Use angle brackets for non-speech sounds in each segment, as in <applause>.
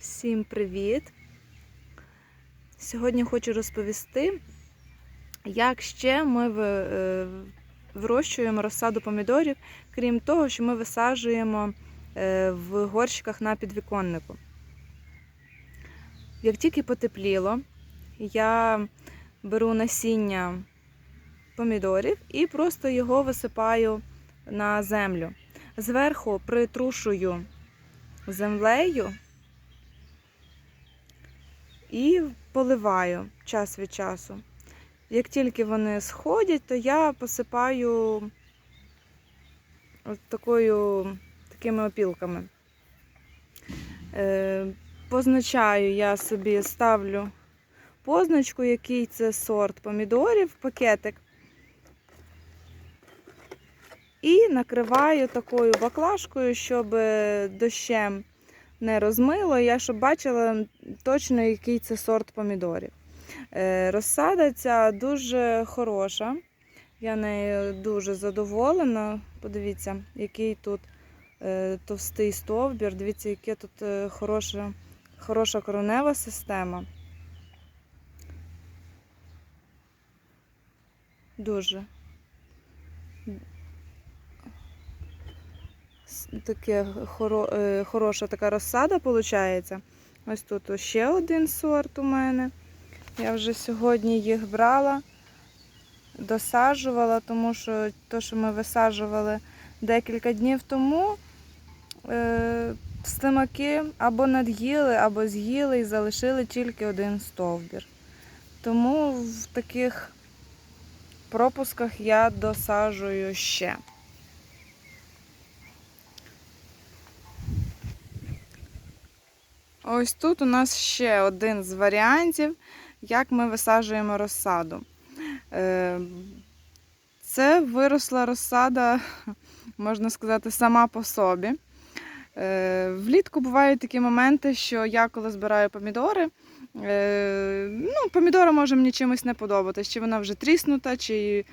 Всім привіт! Сьогодні хочу розповісти, як ще ми е, вирощуємо розсаду помідорів, крім того, що ми висаджуємо е, в горщиках на підвіконнику. Як тільки потепліло, я беру насіння помідорів і просто його висипаю на землю. Зверху притрушую землею і поливаю час від часу. Як тільки вони сходять, то я посипаю от такою, такими опілками. Е, позначаю я собі, ставлю позначку, який це сорт помідорів, пакетик. І накриваю такою баклажкою, щоб е, дощем не розмило. Я щоб бачила точно, який це сорт помідорів. Е, Розсада ця дуже хороша. Я нею дуже задоволена. Подивіться, який тут е, товстий стовбір. Дивіться, яка тут е, хороша, хороша коронева система. Дуже. Таке хоро, е, хороша така розсада виходить. Ось тут ще один сорт у мене. Я вже сьогодні їх брала, досаджувала, тому що то, що ми висаджували декілька днів тому, е, слимаки або над'їли, або з'їли і залишили тільки один стовбір. Тому в таких пропусках я досаджую ще. Ось тут у нас ще один з варіантів, як ми висаджуємо розсаду. Е, Це виросла розсада, <laughs> можна сказати, сама по собі. Е, Влітку бувають такі моменти, що я коли збираю помідори, е, ну, помідора може мені чимось не подобатись, чи вона вже тріснута, чи,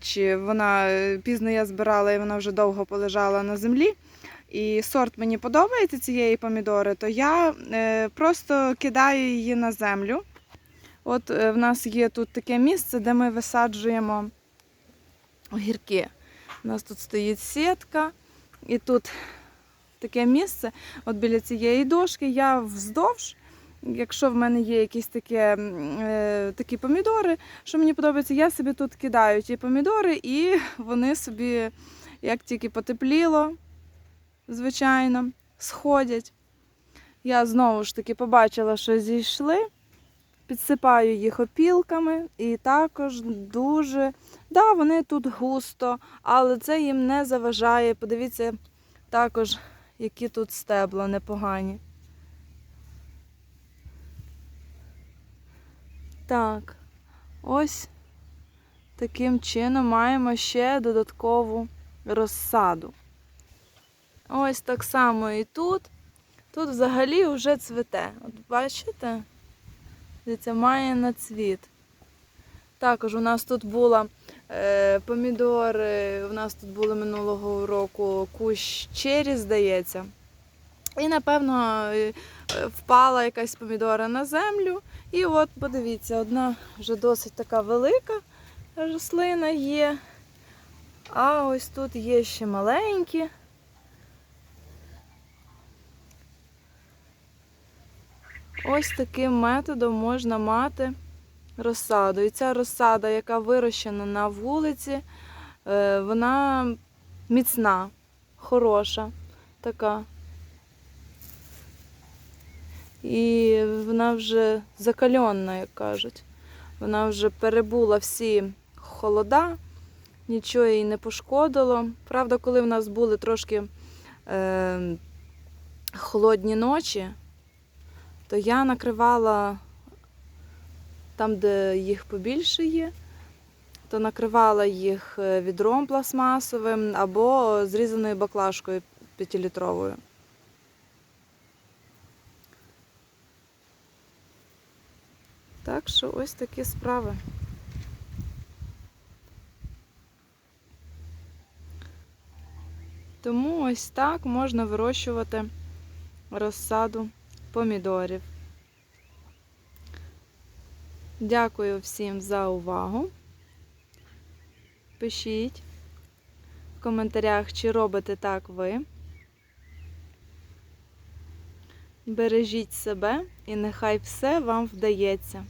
чи вона пізно я збирала і вона вже довго полежала на землі і сорт мені подобається цієї помідори, то я е, просто кидаю її на землю. От е, в нас є тут таке місце, де ми висаджуємо огірки. У нас тут стоїть сітка, і тут таке місце. От біля цієї дошки я вздовж. Якщо в мене є якісь такі, е, такі помідори, що мені подобається, я собі тут кидаю ті помідори, і вони собі, як тільки потепліло, звичайно, сходять. Я знову ж таки побачила, що зійшли, підсипаю їх опілками і також дуже. Да, вони тут густо, але це їм не заважає. Подивіться також, які тут стебла непогані. Так, ось таким чином маємо ще додаткову розсаду. Ось так само і тут. Тут взагалі вже цвіте. От бачите? Дивіться, має на цвіт. Також у нас тут була е, помідори, у нас тут були минулого року кущ чері, здається. І, напевно, е, впала якась помідора на землю. І от, подивіться, одна вже досить така велика рослина є. А ось тут є ще маленькі. Ось таким методом можна мати розсаду. І ця розсада, яка вирощена на вулиці, е, вона міцна, хороша така. І вона вже закальонна, як кажуть. Вона вже перебула всі холода, нічого їй не пошкодило. Правда, коли в нас були трошки е, холодні ночі, то я накривала там, де їх побільше є, то накривала їх е, відром пластмасовим або зрізаною баклажкою п'ятилітровою. Так що ось такі справи. Тому ось так можна вирощувати розсаду помідорів. Дякую всім за увагу. Пишіть в коментарях, чи робите так ви. Бережіть себе і нехай все вам вдається.